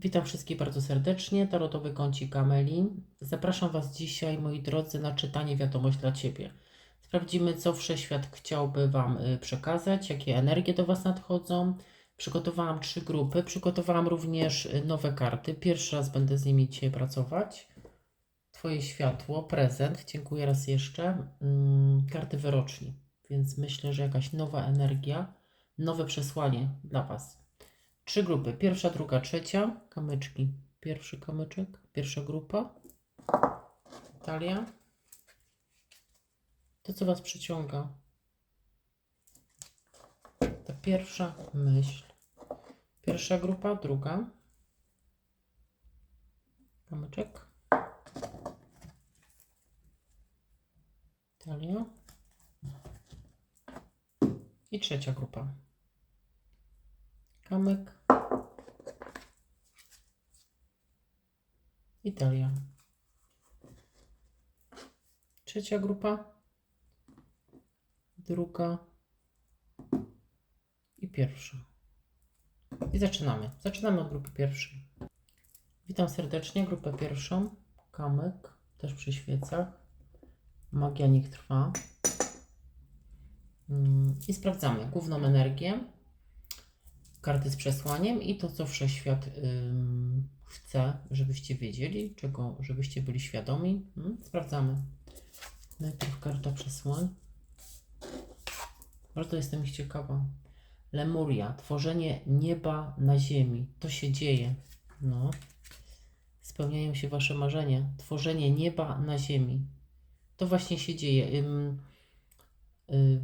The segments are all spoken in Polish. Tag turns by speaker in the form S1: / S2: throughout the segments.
S1: Witam wszystkich bardzo serdecznie. Tarotowy kącik Ameli. Zapraszam Was dzisiaj, moi drodzy, na czytanie wiadomość dla Ciebie. Sprawdzimy, co Wszechświat chciałby Wam y, przekazać, jakie energie do Was nadchodzą. Przygotowałam trzy grupy. Przygotowałam również y, nowe karty. Pierwszy raz będę z nimi dzisiaj pracować. Twoje światło, prezent. Dziękuję raz jeszcze. Mm, karty wyroczni. Więc myślę, że jakaś nowa energia, nowe przesłanie dla Was. Trzy grupy. Pierwsza, druga, trzecia. Kamyczki. Pierwszy kamyczek, pierwsza grupa. Talia. To, co Was przyciąga. Ta pierwsza myśl. Pierwsza grupa, druga. Kamyczek. Talia. I trzecia grupa. Kamyk. Italia. Trzecia grupa. Druga. I pierwsza. I zaczynamy. Zaczynamy od grupy pierwszej. Witam serdecznie. Grupę pierwszą. Kamyk. Też przy świecach. Magia niech trwa. Mm, I sprawdzamy główną energię karty z przesłaniem i to, co wszechświat ym, chce, żebyście wiedzieli, czego, żebyście byli świadomi. Mm, sprawdzamy. Najpierw karta przesłań. Bardzo jestem ich ciekawa. Lemuria, tworzenie nieba na ziemi. To się dzieje. No. Spełniają się wasze marzenia. Tworzenie nieba na ziemi. To właśnie się dzieje. Ym, y,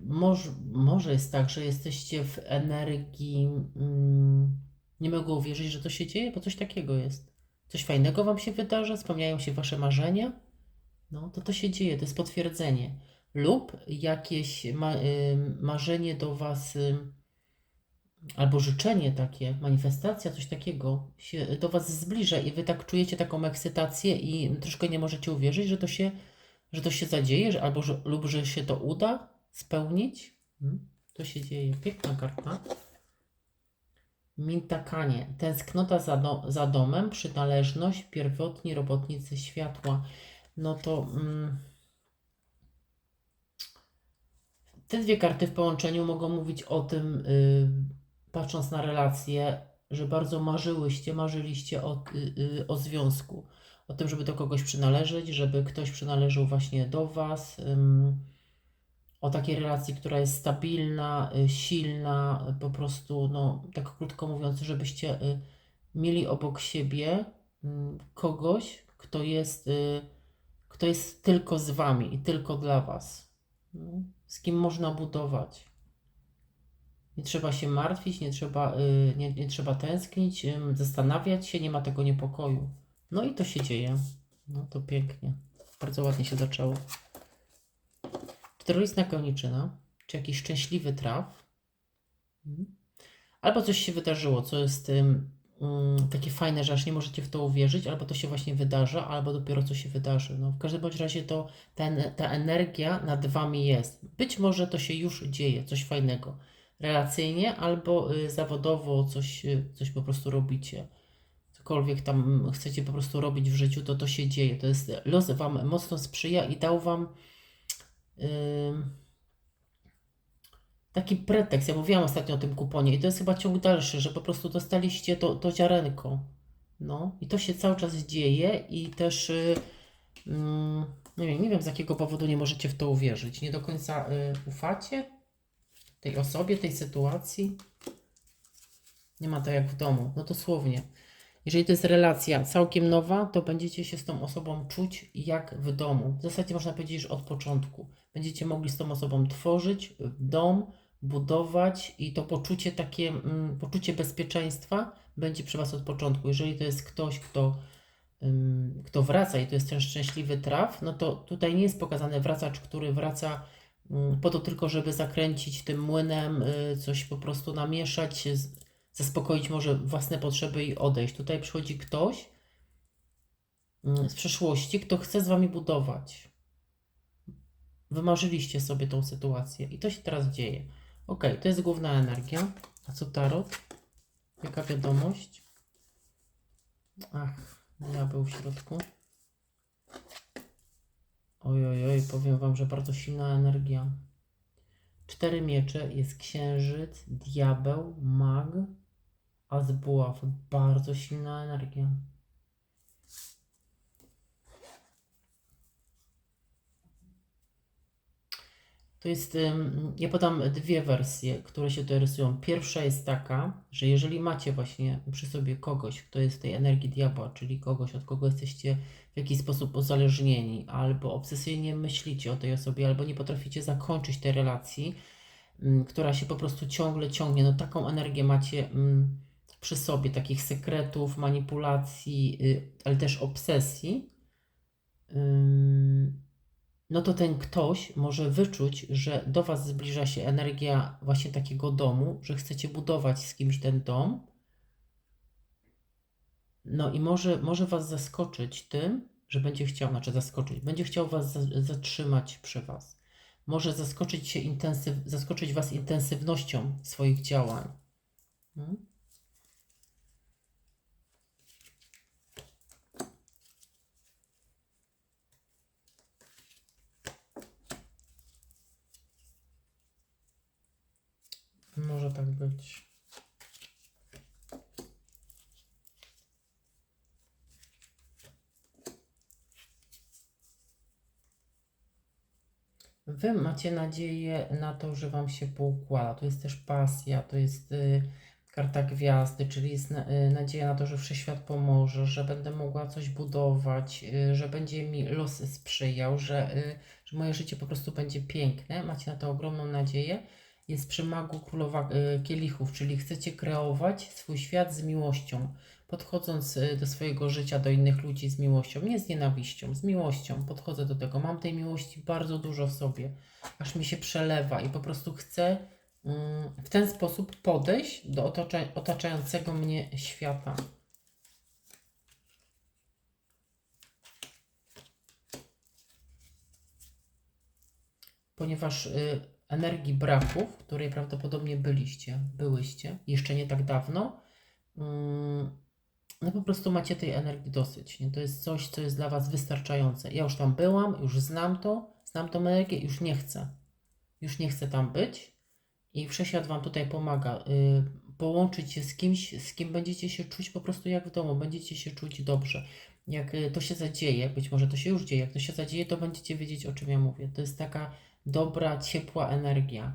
S1: może, może jest tak, że jesteście w energii. Mm, nie mogę uwierzyć, że to się dzieje, bo coś takiego jest. Coś fajnego Wam się wydarza, spełniają się Wasze marzenia. No, to to się dzieje, to jest potwierdzenie. Lub jakieś ma, y, marzenie do Was, y, albo życzenie takie, manifestacja, coś takiego się do Was zbliża i Wy tak czujecie taką ekscytację i troszkę nie możecie uwierzyć, że to się, że to się zadzieje, że, albo że, lub że się to uda spełnić. Hmm, To się dzieje. Piękna karta. Mintakanie. Tęsknota za, do, za domem, przynależność, pierwotni robotnicy światła. No to mm, te dwie karty w połączeniu mogą mówić o tym, y, patrząc na relacje, że bardzo marzyłyście, marzyliście o, y, y, o związku. O tym, żeby do kogoś przynależeć, żeby ktoś przynależał właśnie do Was. O takiej relacji, która jest stabilna, y, silna, y, po prostu, no, tak krótko mówiąc, żebyście y, mieli obok siebie mm, kogoś, kto jest, kto jest tylko z wami i tylko dla was. No, z kim można budować. Nie trzeba się martwić, nie trzeba, nie, nie trzeba tęsknić, zastanawiać się, nie ma tego niepokoju. No i to się dzieje. No to pięknie. Bardzo ładnie się zaczęło. Czteroistna koniczyna, czy jakiś szczęśliwy traf, Mhm. albo coś się wydarzyło, co jest mm, takie fajne, że aż nie możecie w to uwierzyć, albo to się właśnie wydarza, albo dopiero co się wydarzy. No, w każdym bądź razie to ten, ta energia nad wami jest. Być może to się już dzieje, coś fajnego. Relacyjnie albo y, zawodowo coś, y, coś po prostu robicie. Cokolwiek tam chcecie po prostu robić w życiu, to to się dzieje. To jest los wam mocno sprzyja i dał wam taki pretekst. Ja mówiłam ostatnio o tym kuponie i to jest chyba ciąg dalszy, że po prostu dostaliście to, to ziarenko. No i to się cały czas dzieje i też y, ym, nie, wiem, nie wiem z jakiego powodu nie możecie w to uwierzyć. Nie do końca y, ufacie tej osobie, tej sytuacji. Nie ma to jak w domu. No dosłownie. Jeżeli to jest relacja całkiem nowa, to będziecie się z tą osobą czuć jak w domu. W zasadzie można powiedzieć, że od początku. Będziecie mogli z tą osobą tworzyć dom, budować i to poczucie takie, mm, poczucie bezpieczeństwa będzie przy Was od początku. Jeżeli to jest ktoś, kto, kto wraca i to jest ten szczęśliwy traf, no to tutaj nie jest pokazany wracacz, który wraca mm, po to tylko, żeby zakręcić tym młynem, y, coś po prostu namieszać, zaspokoić może własne potrzeby i odejść. Tutaj przychodzi ktoś mm, z przeszłości, kto chce z Wami budować. Wymarzyliście sobie tą sytuację i to się teraz dzieje. Ok, to jest główna energia. A co tarot? Jaka wiadomość? Ach, diabeł w środku. Oj, oj, oj, powiem wam, że bardzo silna energia. Cztery miecze, jest księżyc, diabeł, mag, a z buław. Bardzo silna energia. To jest, ja podam dwie wersje, które się tutaj rysują. Pierwsza jest taka, że jeżeli macie właśnie przy sobie kogoś, kto jest w tej energii diabła, czyli kogoś, od kogo jesteście w jakiś sposób uzależnieni, albo obsesyjnie myślicie o tej osobie, albo nie potraficie zakończyć tej relacji, która się po prostu ciągle ciągnie, no taką energię macie przy sobie, takich sekretów, manipulacji, y, ale też obsesji. No to ten ktoś może wyczuć, że do Was zbliża się energia właśnie takiego domu, że chcecie budować z kimś ten dom. No i może, może Was zaskoczyć tym, że będzie chciał, znaczy zaskoczyć, będzie chciał Was za, zatrzymać przy Was. Może zaskoczyć, się intensyw, zaskoczyć Was intensywnością swoich działań. Hmm? Może tak być. Wy macie nadzieję na to, że Wam się poukłada. To jest też pasja, to jest y, karta gwiazdy, czyli jest na, y, nadzieja na to, że wszechświat pomoże, że będę mogła coś budować, y, że będzie mi los sprzyjał, że, y, że moje życie po prostu będzie piękne. Macie na to ogromną nadzieję jest przy magu królowa y, kielichów, czyli chcecie kreować swój świat z miłością, podchodząc y, do swojego życia, do innych ludzi z miłością, nie z nienawiścią, z miłością. Podchodzę do tego. Mam tej miłości bardzo dużo w sobie, aż mi się przelewa i po prostu chcę mm, w ten sposób podejść do otocza otaczającego mnie świata. Ponieważ y, energii braku, w której prawdopodobnie byliście, byłyście, jeszcze nie tak dawno, mm, no po prostu macie tej energii dosyć. Nie? To jest coś, co jest dla Was wystarczające. Ja już tam byłam, już znam to, znam tą energię, już nie chcę. Już nie chcę tam być i wszechświat Wam tutaj pomaga. Y, połączyć się z kimś, z kim będziecie się czuć po prostu jak w domu, będziecie się czuć dobrze. Jak y, to się zadzieje, być może to się już dzieje, jak to się zadzieje, to będziecie wiedzieć, o czym ja mówię. To jest taka dobra, ciepła energia.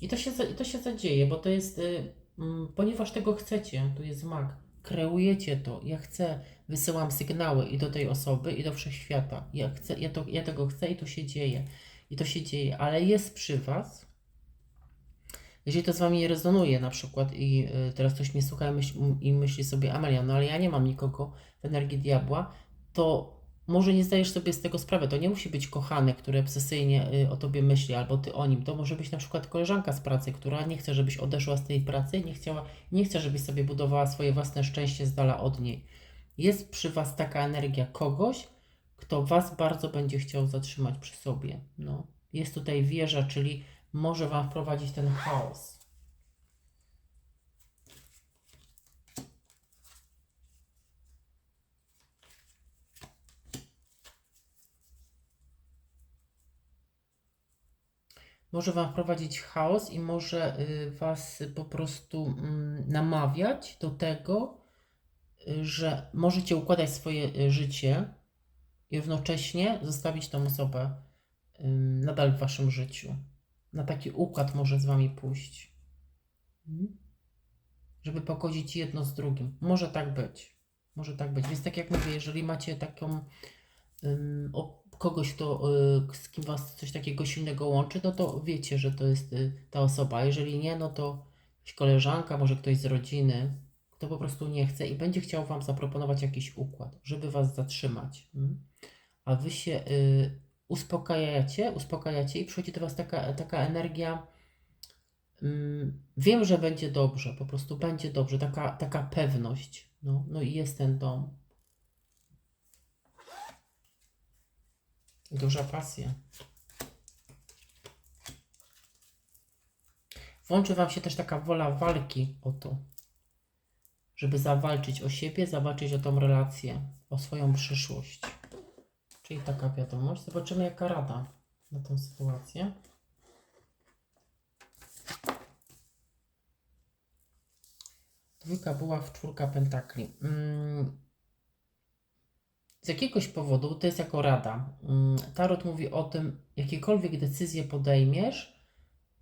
S1: I to się, to się zadzieje, bo to jest, y, mm, ponieważ tego chcecie, tu jest mag, kreujecie to, ja chcę, wysyłam sygnały i do tej osoby, i do wszechświata. Ja, chcę, ja, to, ja tego chcę i to się dzieje. I to się dzieje, ale jest przy Was. Jeżeli to z Wami nie rezonuje na przykład i y, teraz ktoś mnie słucha i myśli, i myśli sobie, Amelia, no ale ja nie mam nikogo w energii diabła, to może nie zdajesz sobie z tego sprawy. To nie musi być kochany, który obsesyjnie y, o tobie myśli, albo ty o nim. To może być na przykład koleżanka z pracy, która nie chce, żebyś odeszła z tej pracy, nie chciała, nie chce, żebyś sobie budowała swoje własne szczęście z dala od niej. Jest przy was taka energia kogoś, kto was bardzo będzie chciał zatrzymać przy sobie. No. Jest tutaj wieża, czyli może wam wprowadzić ten chaos. Może Wam wprowadzić chaos i może y, Was po prostu mm, namawiać do tego, y, że możecie układać swoje y, życie i równocześnie zostawić tą osobę nadal w Waszym życiu. Na taki układ może z Wami pójść. Mhm. Żeby pogodzić jedno z drugim. Może tak być. Może tak być. Więc tak jak mówię, jeżeli macie taką kogoś, kto, y, z kim Was coś takiego silnego łączy, no to wiecie, że to jest y, ta osoba. Jeżeli nie, no to jakaś koleżanka, może ktoś z rodziny, kto po prostu nie chce i będzie chciał Wam zaproponować jakiś układ, żeby Was zatrzymać. Mm. A Wy się y, uspokajacie, uspokajacie i przychodzi do Was taka, taka energia. Mm, wiem, że będzie dobrze, po prostu będzie dobrze, taka, taka pewność. No, no i jest ten dom. Duża pasja. Włączy Wam się też taka wola walki o to, żeby zawalczyć o siebie, zawalczyć o tą relację, o swoją przyszłość. Czyli taka wiadomość. Zobaczymy, jaka rada na tę sytuację. Dwójka była w czwórka pentakli. Mm. Z jakiegoś powodu, to jest jako rada, mm, Tarot mówi o tym, jakiekolwiek decyzje podejmiesz,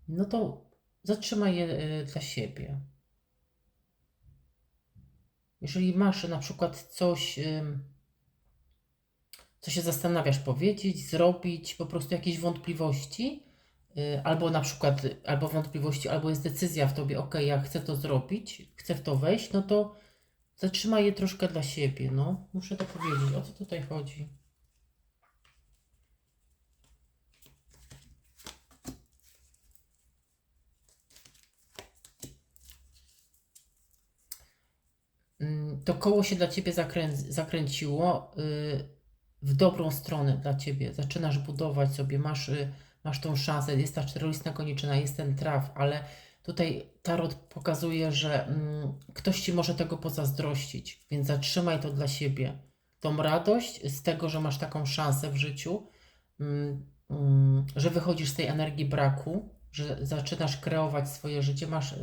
S1: no to zatrzymaj je y, dla siebie. Jeżeli masz na przykład coś, co się zastanawiasz powiedzieć, zrobić, po prostu jakieś wątpliwości, y, albo na przykład, albo wątpliwości, albo jest decyzja w tobie, ok, ja chcę to zrobić, chcę w to wejść, no to zatrzymaj je troszkę dla siebie, no. Muszę to powiedzieć, o co tutaj chodzi. Mm, To koło się dla ciebie zakrę zakręciło y, w dobrą stronę dla ciebie. Zaczynasz budować sobie, masz, y, masz tą szansę, jest ta czterolistna koniczyna, jest ten traf, ale tutaj tarot pokazuje, że mm, ktoś ci może tego pozazdrościć, więc zatrzymaj to dla siebie. Tą radość z tego, że masz taką szansę w życiu, mm, mm, że wychodzisz z tej energii braku, że zaczynasz kreować swoje życie, masz,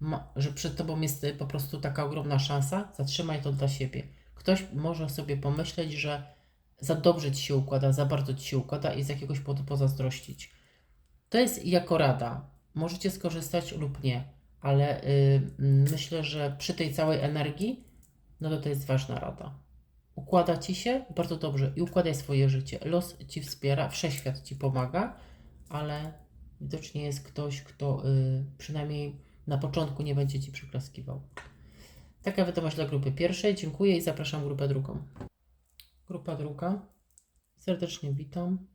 S1: ma, że przed tobą jest y, po prostu taka ogromna szansa, zatrzymaj to dla siebie. Ktoś może sobie pomyśleć, że za dobrze ci się układa, za bardzo ci się układa i z jakiegoś powodu pozazdrościć. To jest jako rada. Możecie skorzystać lub nie, ale y, myślę, że przy tej całej energii, no to to jest ważna rada. Układa ci się bardzo dobrze i układaj swoje życie. Los ci wspiera, wszechświat ci pomaga, ale widocznie jest ktoś, kto y, przynajmniej na początku nie będzie ci przyklaskiwał. Taka wiadomość dla grupy pierwszej. Dziękuję i zapraszam grupę drugą. Grupa druga. Serdecznie witam.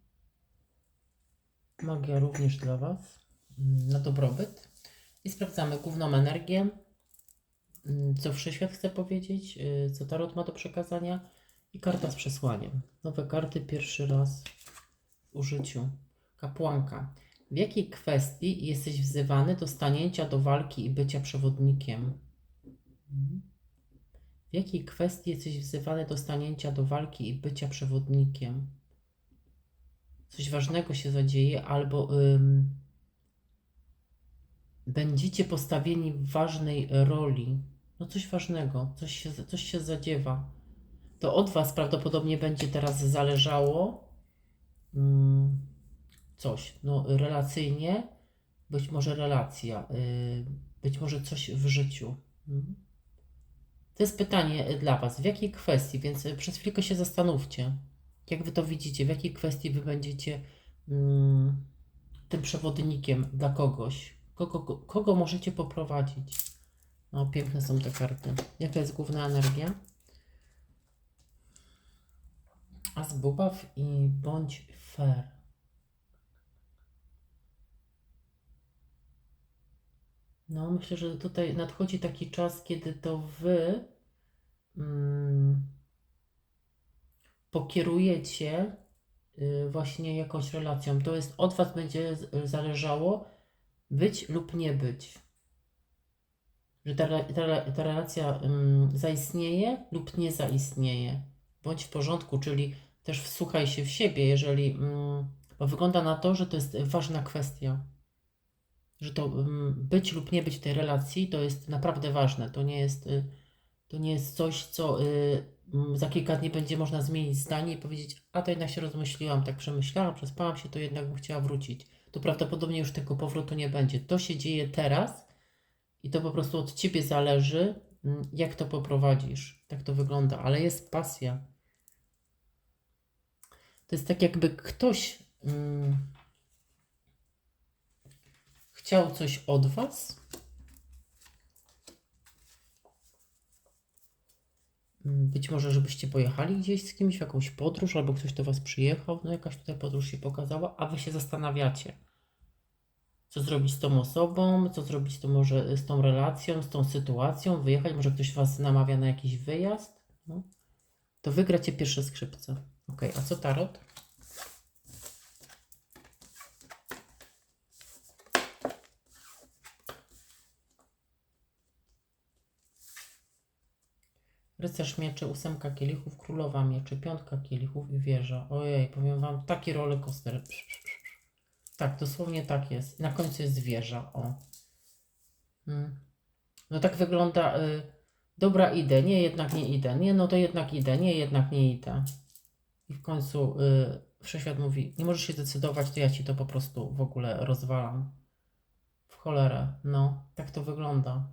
S1: Magia również dla Was. Mm, Na dobrobyt. I sprawdzamy główną energię. mm, Co wszechświat chce powiedzieć, y, co Tarot ma do przekazania i karta z przesłaniem. Nowe karty pierwszy raz w użyciu. Kapłanka. W jakiej kwestii jesteś wzywany do stanięcia do walki i bycia przewodnikiem? W jakiej kwestii jesteś wzywany do stanięcia do walki i bycia przewodnikiem? Coś ważnego się zadzieje, albo będziecie postawieni w ważnej roli. No coś ważnego, coś się, coś się zadziewa. To od Was prawdopodobnie będzie teraz zależało ym, coś, no relacyjnie, być może relacja, y, być może coś w życiu. Mhm. To jest pytanie y, dla Was. W jakiej kwestii? Więc y, przez chwilkę się zastanówcie. Jak Wy to widzicie? W jakiej kwestii Wy będziecie mm, tym przewodnikiem dla kogoś? Kogo, kogo możecie poprowadzić? No, piękne są te karty. Jaka jest główna energia? A zbubaw i bądź fair. No, myślę, że tutaj nadchodzi taki czas, kiedy to wy mm, pokierujecie y, właśnie jakąś relacją. To jest od was będzie zależało być lub nie być. Że ta, ta, ta relacja ym, zaistnieje lub nie zaistnieje. Bądź w porządku, czyli też wsłuchaj się w siebie, jeżeli. Bo wygląda na to, że to jest ważna kwestia że to być lub nie być w tej relacji to jest naprawdę ważne. To nie jest, y, to nie jest coś, co y, za kilka dni będzie można zmienić zdanie i powiedzieć, a to jednak się rozmyśliłam, tak przemyślałam, przespałam się, to jednak bym chciała wrócić. To prawdopodobnie już tego powrotu nie będzie. To się dzieje teraz i to po prostu od ciebie zależy, mm, jak to poprowadzisz. Tak to wygląda, ale jest pasja. To jest tak, jakby ktoś. Mm, chciał coś od Was. Mm, Być może, żebyście pojechali gdzieś z kimś w jakąś podróż, albo ktoś do Was przyjechał, no jakaś tutaj podróż się pokazała, a Wy się zastanawiacie, co zrobić z tą osobą, co zrobić z tą, może, z tą relacją, z tą sytuacją, wyjechać, może ktoś Was namawia na jakiś wyjazd, no. to wygracie pierwsze skrzypce. Ok, a co tarot? Rycerz mieczy, ósemka kielichów, królowa mieczy, piątka kielichów i wieża. Ojej, powiem wam, taki roller coaster. Tak, dosłownie tak jest. Na końcu jest wieża, o. Mm. No tak wygląda. Y, dobra, idę. Nie, jednak nie idę. Nie, no to jednak idę. Nie, jednak nie idę. I w końcu y, wszechświat mówi, nie możesz się decydować, to ja ci to po prostu w ogóle rozwalam. W cholerę. No, tak to wygląda.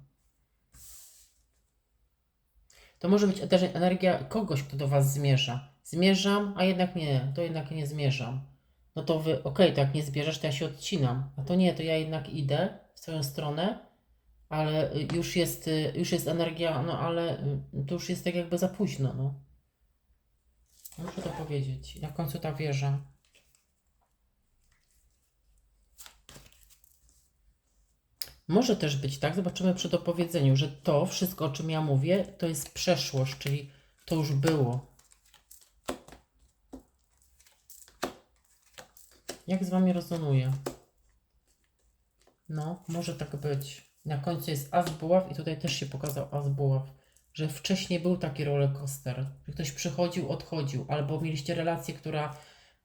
S1: To może być też energia kogoś, kto do Was zmierza. Zmierzam, a jednak nie, to jednak nie zmierzam. No to wy, okej, to jak nie zbierzesz, to ja się odcinam. A to nie, to ja jednak idę w swoją stronę, ale y, już jest, y, już jest energia, no ale y, to już jest tak jakby za późno, no. Muszę to powiedzieć. Na końcu ta wieża. Może też być tak, zobaczymy przy dopowiedzeniu, że to wszystko, o czym ja mówię, to jest przeszłość, czyli to już było. Jak z Wami rezonuje? No, może tak być. Na końcu jest as buław i tutaj też się pokazał as buław, że wcześniej był taki roller coaster, że ktoś przychodził, odchodził, albo mieliście relację, która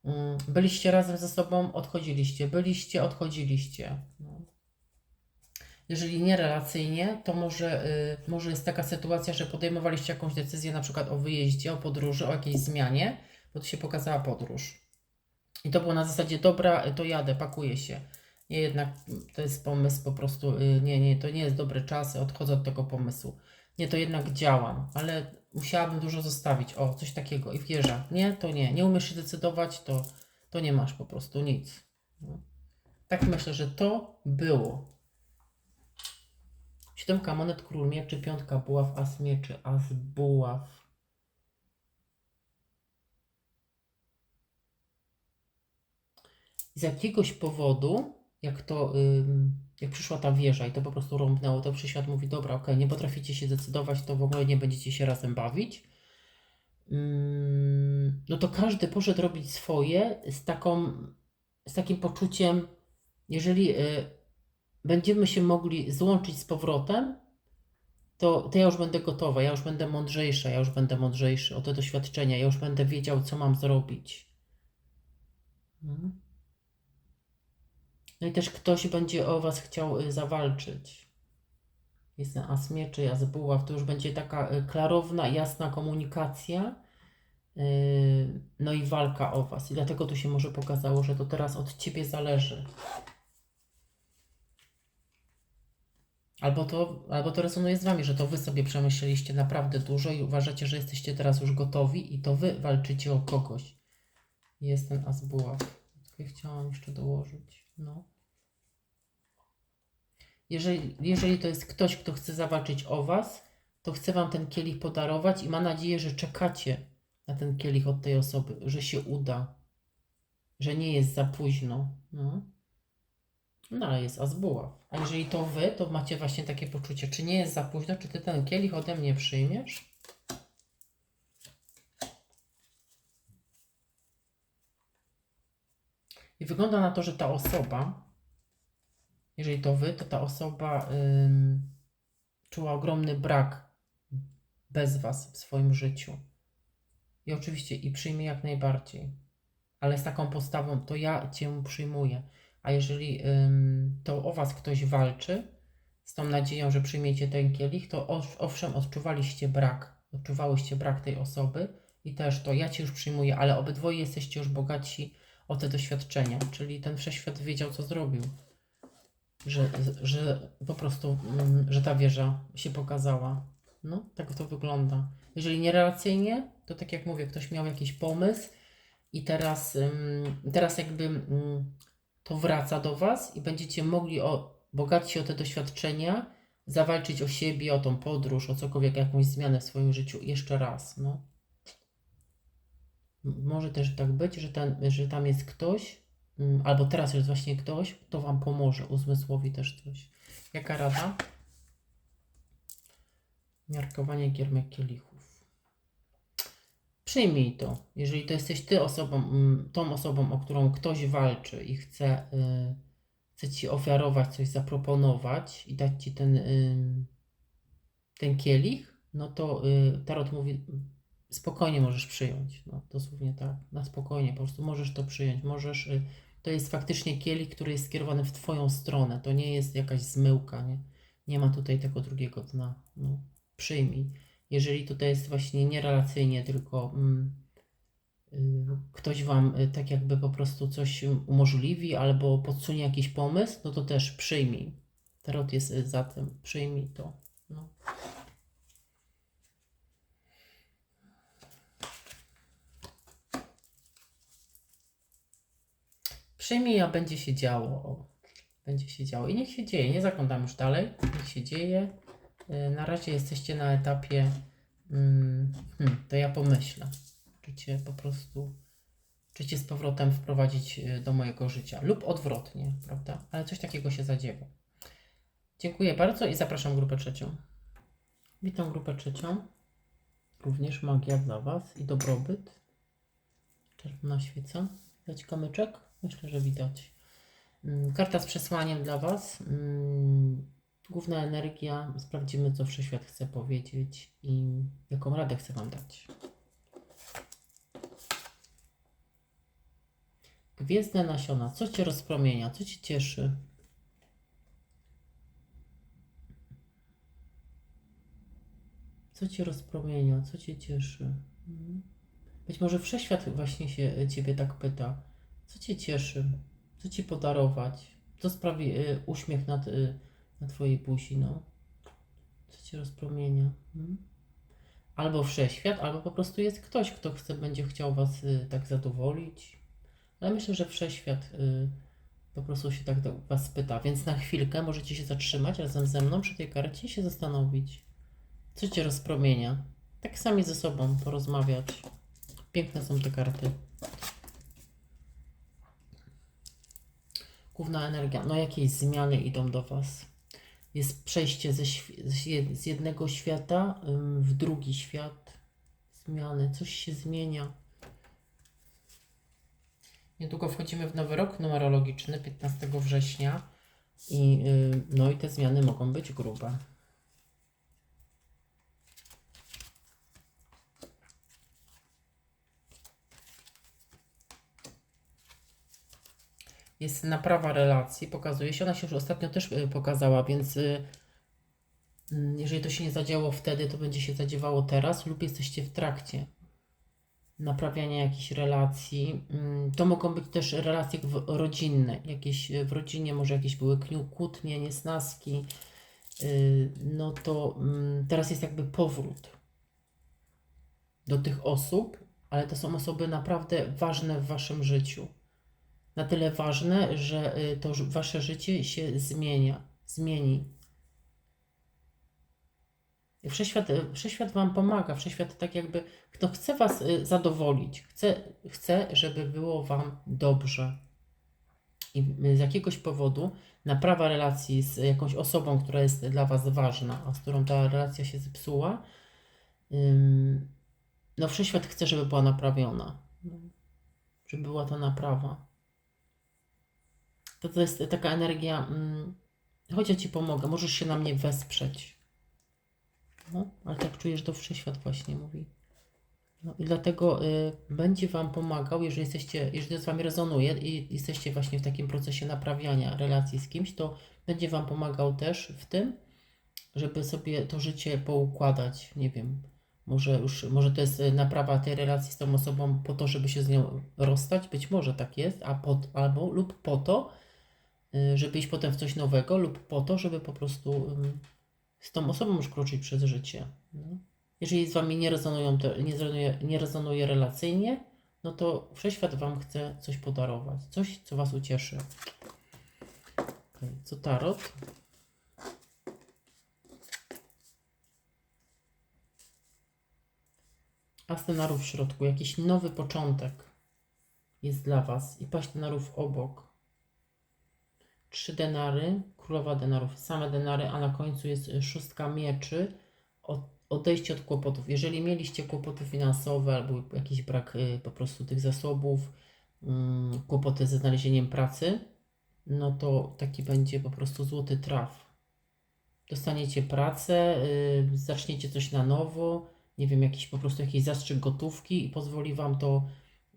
S1: mm, byliście razem ze sobą, odchodziliście, byliście, odchodziliście. No. Jeżeli nie relacyjnie, to może, y, może jest taka sytuacja, że podejmowaliście jakąś decyzję na przykład o wyjeździe, o podróży, o jakiejś zmianie, bo tu się pokazała podróż. I to było na zasadzie, dobra, to jadę, pakuję się. Nie, jednak to jest pomysł po prostu, y, nie, nie, to nie jest dobry czas, odchodzę od tego pomysłu. Nie, to jednak działam, ale musiałabym dużo zostawić. O, coś takiego i wierzę. Nie, to nie. Nie umiesz się decydować, to, to nie masz po prostu nic. No. Tak myślę, że to było. Siódemka monet, król mieczy, piątka buław, as mieczy, as buław. Z jakiegoś powodu, jak to, jak przyszła ta wieża i to po prostu rąbnęło, to przyświat mówi, dobra, okej, nie potraficie się decydować, to w ogóle nie będziecie się razem bawić. No to każdy poszedł robić swoje z taką, z takim poczuciem, jeżeli y, będziemy się mogli złączyć z powrotem, to, to ja już będę gotowa, ja już będę mądrzejsza, ja już będę mądrzejszy o te doświadczenia, ja już będę wiedział, co mam zrobić. Mhm. No i też ktoś będzie o Was chciał y, zawalczyć. Jest ten as mieczy, as buław, to już będzie taka y, klarowna, jasna komunikacja, y, no i walka o Was. I dlatego tu się może pokazało, że to teraz od Ciebie zależy. Albo to, albo to resonuje z Wami, że to Wy sobie przemyśleliście naprawdę dużo i uważacie, że jesteście teraz już gotowi i to Wy walczycie o kogoś. Jest ten as buław. Tylko chciałam jeszcze dołożyć. No. Jeżeli, jeżeli to jest ktoś, kto chce zawalczyć o Was, to chcę Wam ten kielich podarować i ma nadzieję, że czekacie na ten kielich od tej osoby, że się uda, że nie jest za późno. No. No ale jest azbuław. A jeżeli to wy, to macie właśnie takie poczucie, czy nie jest za późno, czy ty ten kielich ode mnie przyjmiesz? I wygląda na to, że ta osoba, jeżeli to wy, to ta osoba czuła ogromny brak bez was w swoim życiu. I oczywiście i przyjmie jak najbardziej. Ale z taką postawą, to ja cię przyjmuję. A jeżeli ym, to o Was ktoś walczy, z tą nadzieją, że przyjmiecie ten kielich, to owszem, odczuwaliście brak, odczuwałyście brak tej osoby i też to ja Cię już przyjmuję, ale obydwoje jesteście już bogaci o te doświadczenia, czyli ten wszechświat wiedział, co zrobił, że, że po prostu, że ta wieża się pokazała. No, tak to wygląda. Jeżeli nierelacyjnie, to tak jak mówię, ktoś miał jakiś pomysł i teraz, teraz jakby to wraca do Was i będziecie mogli o, bogaci o te doświadczenia, zawalczyć o siebie, o tą podróż, o cokolwiek, jakąś zmianę w swoim życiu jeszcze raz. No. Może też tak być, że, ten, że tam jest ktoś, mm, albo teraz jest właśnie ktoś, kto Wam pomoże, uzmysłowi też coś. Jaka rada? Miarkowanie giermek kielichów. Przyjmij to. Jeżeli to jesteś ty osobą, mm, tą osobą, o którą ktoś walczy i chce, y, chce ci ofiarować coś, zaproponować i dać ci ten, y, ten kielich, no to y, tarot mówi, spokojnie możesz przyjąć. No, dosłownie tak, na spokojnie, po prostu możesz to przyjąć. Możesz, y, to jest faktycznie kielich, który jest skierowany w Twoją stronę. To nie jest jakaś zmyłka, nie? Nie ma tutaj tego drugiego dna. No, przyjmij. Jeżeli tutaj jest właśnie nierelacyjnie, tylko mm, y, ktoś Wam y, tak jakby po prostu coś umożliwi albo podsunie jakiś pomysł, no to też przyjmij. Tarot jest za tym. Przyjmij to. No. Przyjmij, a będzie się działo. Będzie się działo. I niech się dzieje. Nie zaglądam już dalej. Niech się dzieje. Y, Na razie jesteście na etapie. Mm, hmm, to ja pomyślę. Czy cię po prostu. Czy cię z powrotem wprowadzić y, do mojego życia. Lub odwrotnie, prawda? Ale coś takiego się zadziewa. Dziękuję bardzo i zapraszam grupę trzecią. Witam grupę trzecią. Również magia dla Was i dobrobyt. Czerwona świeca. Widać kamyczek? Myślę, że widać. Mm, Karta z przesłaniem dla Was. Mm, Główna energia. Sprawdzimy, co Wszechświat chce powiedzieć i jaką radę chce Wam dać. Gwiezdne nasiona. Co Cię rozpromienia? Co Cię cieszy? Co Cię rozpromienia? Co Cię cieszy? Mhm. Być może Wszechświat właśnie się Ciebie tak pyta. Co Cię cieszy? Co Ci podarować? Co sprawi y, uśmiech na, y, na Twojej buzi, no? Co Cię rozpromienia? Mhm. Albo Wszechświat, albo po prostu jest ktoś, kto chce, będzie chciał Was y, tak zadowolić. Ale myślę, że Wszechświat y, po prostu się tak do Was pyta. Więc na chwilkę możecie się zatrzymać razem ze mną przy tej karcie i się zastanowić. Co Cię rozpromienia? Tak sami ze sobą porozmawiać. Piękne są te karty. Główna energia. No jakieś zmiany idą do Was. Jest przejście ze, z jed- z jednego świata w drugi świat. Zmiany. Coś się zmienia. Niedługo wchodzimy w nowy rok numerologiczny, 15 września. I, y, no i te zmiany mogą być grube. Jest naprawa relacji, pokazuje się. Ona się już ostatnio też y, pokazała, więc y, mm, jeżeli to się nie zadziało wtedy, to będzie się zadziewało teraz, lub jesteście w trakcie naprawiania jakichś relacji. Mm, To mogą być też relacje rodzinne. Jakieś y, w rodzinie może jakieś były kłótnie, niesnaski. No to mm, teraz jest jakby powrót do tych osób, ale to są osoby naprawdę ważne w waszym życiu na tyle ważne, że y, to wasze życie się zmienia, zmieni. Wszechświat, y, wszechświat wam pomaga, wszechświat tak jakby, kto chce was y, zadowolić, chce, chce, żeby było wam dobrze. I z jakiegoś powodu naprawa relacji z jakąś osobą, która jest dla was ważna, a z którą ta relacja się zepsuła, no wszechświat chce, żeby była naprawiona. Żeby była ta naprawa to, to jest taka energia, mm, chodź ja Ci pomogę, możesz się na mnie wesprzeć. No, ale tak czujesz, to wszechświat właśnie mówi. No i dlatego y, będzie Wam pomagał, jeżeli jesteście, jeżeli to z Wami rezonuje i jesteście właśnie w takim procesie naprawiania relacji z kimś, to będzie Wam pomagał też w tym, żeby sobie to życie poukładać, nie wiem, może już, może to jest y, naprawa tej relacji z tą osobą po to, żeby się z nią rozstać, być może tak jest, a pod, albo lub po to, żeby iść potem w coś nowego, lub po to, żeby po prostu z tą osobą już kroczyć przez życie. No. Jeżeli z Wami nie, rezonują te, nie, rezonuje, nie rezonuje relacyjnie, no to Wszechświat Wam chce coś podarować, coś, co Was ucieszy. Co tarot? As denarów w środku, jakiś nowy początek jest dla Was i paść denarów obok. Trzy denary, królowa denarów, same denary, a na końcu jest y, szóstka mieczy, od, odejście od kłopotów. Jeżeli mieliście kłopoty finansowe albo jakiś brak y, po prostu tych zasobów, mm, kłopoty ze znalezieniem pracy, no to taki będzie po prostu złoty traf. dostaniecie pracę, y, zaczniecie coś na nowo, nie wiem, jakiś po prostu jakiś zastrzyk gotówki i pozwoli Wam to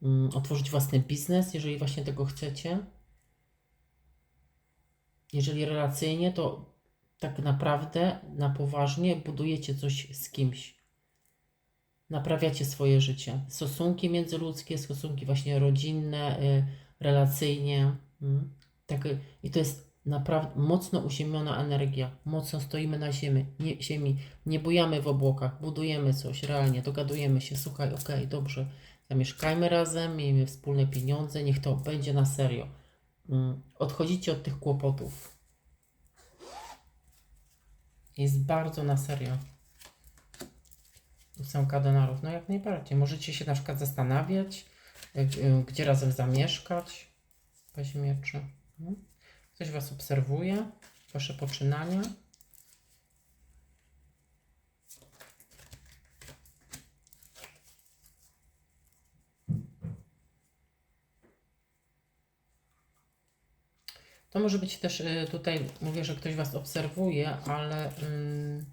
S1: mm, otworzyć własny biznes, jeżeli właśnie tego chcecie. Jeżeli relacyjnie, to tak naprawdę na poważnie budujecie coś z kimś. Naprawiacie swoje życie. Stosunki międzyludzkie, stosunki właśnie rodzinne, y, relacyjnie. Mm. Tak, I to jest naprawdę mocno uziemiona energia. Mocno stoimy na ziemi. Nie, ziemi. Nie bujamy w obłokach. Budujemy coś realnie. Dogadujemy się. Słuchaj, okej, dobrze. Zamieszkajmy razem, miejmy wspólne pieniądze. Niech to będzie na serio. Mm. Odchodzicie od tych kłopotów. Jest bardzo na serio. Ósemka denarów, no jak najbardziej. Możecie się na przykład zastanawiać, y, y, gdzie razem zamieszkać. Weź mieczy. No. Ktoś Was obserwuje, Wasze poczynania. To może być też y, tutaj, mówię, że ktoś Was obserwuje, ale ym,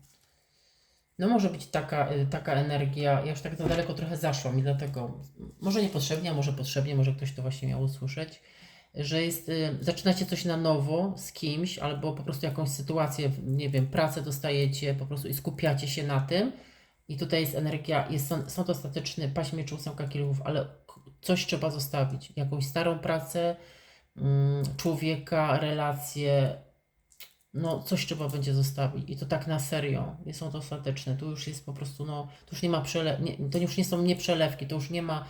S1: no może być taka, y, taka energia. Ja już tak za daleko trochę zaszłam i dlatego może niepotrzebnie, a może potrzebnie, może ktoś to właśnie miał usłyszeć, że jest, y, zaczynacie coś na nowo z kimś, albo po prostu jakąś sytuację, nie wiem, pracę dostajecie po prostu i skupiacie się na tym. I tutaj jest energia, jest sąd, ostateczny, paśmie czy ósemka kielichów, ale coś trzeba zostawić. Jakąś starą pracę, mm, człowieka, relacje, no coś trzeba będzie zostawić. I to tak na serio. Nie są to ostateczne. Tu już jest po prostu, no, tu już nie ma przele... to już nie są nieprzelewki, to już nie ma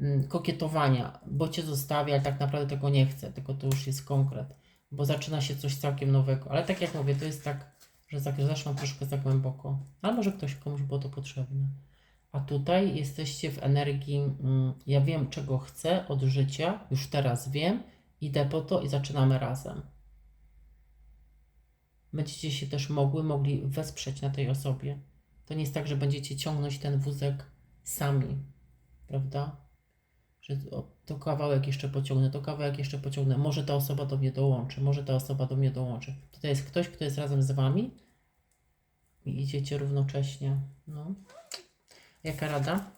S1: mm, kokietowania, bo cię zostawia, ale tak naprawdę tego nie chcę, tylko to już jest konkret, bo zaczyna się coś całkiem nowego. Ale tak jak mówię, to jest tak, że za- zaszłam troszkę za głęboko. A może ktoś komuś było to potrzebne. A tutaj jesteście w energii, mm, ja wiem czego chcę od życia, już teraz wiem, idę po to i zaczynamy razem. Będziecie się też mogły, mogli wesprzeć na tej osobie. To nie jest tak, że będziecie ciągnąć ten wózek sami, prawda? Że to kawałek jeszcze pociągnę, to kawałek jeszcze pociągnę. Może ta osoba do mnie dołączy, może ta osoba do mnie dołączy. Tutaj jest ktoś, kto jest razem z wami i idziecie równocześnie. No. Jaka rada?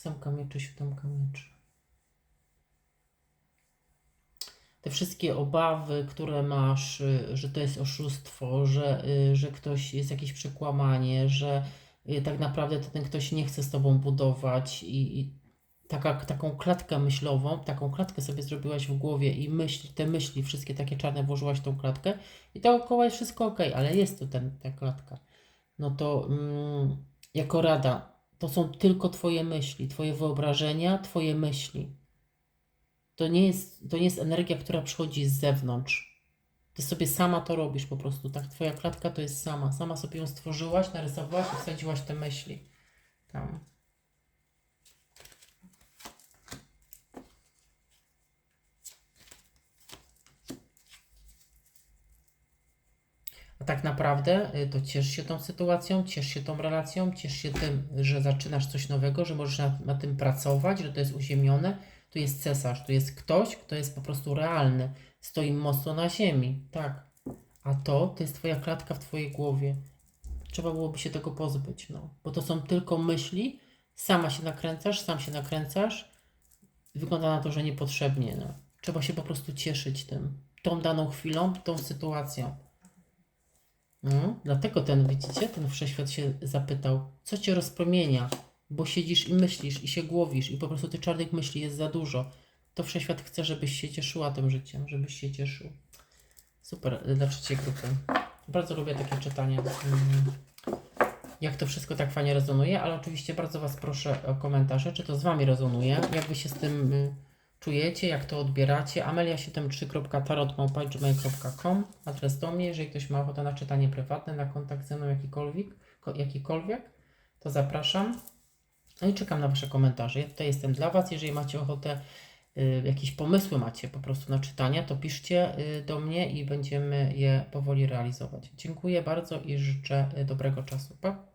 S1: Ósemka mieczy, siódemka mieczy. Te wszystkie obawy, które masz, y, że to jest oszustwo, że, y, że ktoś jest jakieś przekłamanie, że y, tak naprawdę ten ktoś nie chce z tobą budować i, i taka, taką klatkę myślową, taką klatkę sobie zrobiłaś w głowie i myśl, te myśli, wszystkie takie czarne włożyłaś w tą klatkę i dookoła jest wszystko ok, ale jest tu ten, ta klatka. No to mm, jako rada, to są tylko twoje myśli, twoje wyobrażenia, twoje myśli. To nie jest, to nie jest energia, która przychodzi z zewnątrz. Ty sobie sama to robisz po prostu, tak? Twoja klatka to jest sama. Sama sobie ją stworzyłaś, narysowałaś i wsadziłaś te myśli tam. A tak naprawdę y, to ciesz się tą sytuacją, ciesz się tą relacją, ciesz się tym, że zaczynasz coś nowego, że możesz na, tym pracować, że to jest uziemione. Tu jest cesarz, tu jest ktoś, kto jest po prostu realny, stoi mocno na ziemi, tak. A to, to jest twoja klatka w twojej głowie. Trzeba byłoby się tego pozbyć, no. Bo to są tylko myśli, sama się nakręcasz, sam się nakręcasz. Wygląda na to, że niepotrzebnie, no. Trzeba się po prostu cieszyć tym, tą daną chwilą, tą sytuacją. No, dlatego ten, widzicie, ten wszechświat się zapytał, co cię rozpromienia, bo siedzisz i myślisz i się głowisz i po prostu tych czarnych myśli jest za dużo. To wszechświat chce, żebyś się cieszyła tym życiem, żebyś się cieszył. Super, dla trzeciej grupy. Bardzo lubię takie czytania. Mm, Jak to wszystko tak fajnie rezonuje, ale oczywiście bardzo Was proszę o komentarze, czy to z Wami rezonuje, jak Wy się z tym y, czujecie, jak to odbieracie. amelia73.tarotmałpa.gmail.com Adres do mnie, jeżeli ktoś ma ochotę na czytanie prywatne, na kontakt ze mną jakikolwiek, ko- jakikolwiek to zapraszam. No i czekam na Wasze komentarze. Ja tutaj jestem dla Was. Jeżeli macie ochotę, y, jakieś pomysły macie po prostu na czytanie, to piszcie y, do mnie i będziemy je powoli realizować. Dziękuję bardzo i życzę y, dobrego czasu. Pa!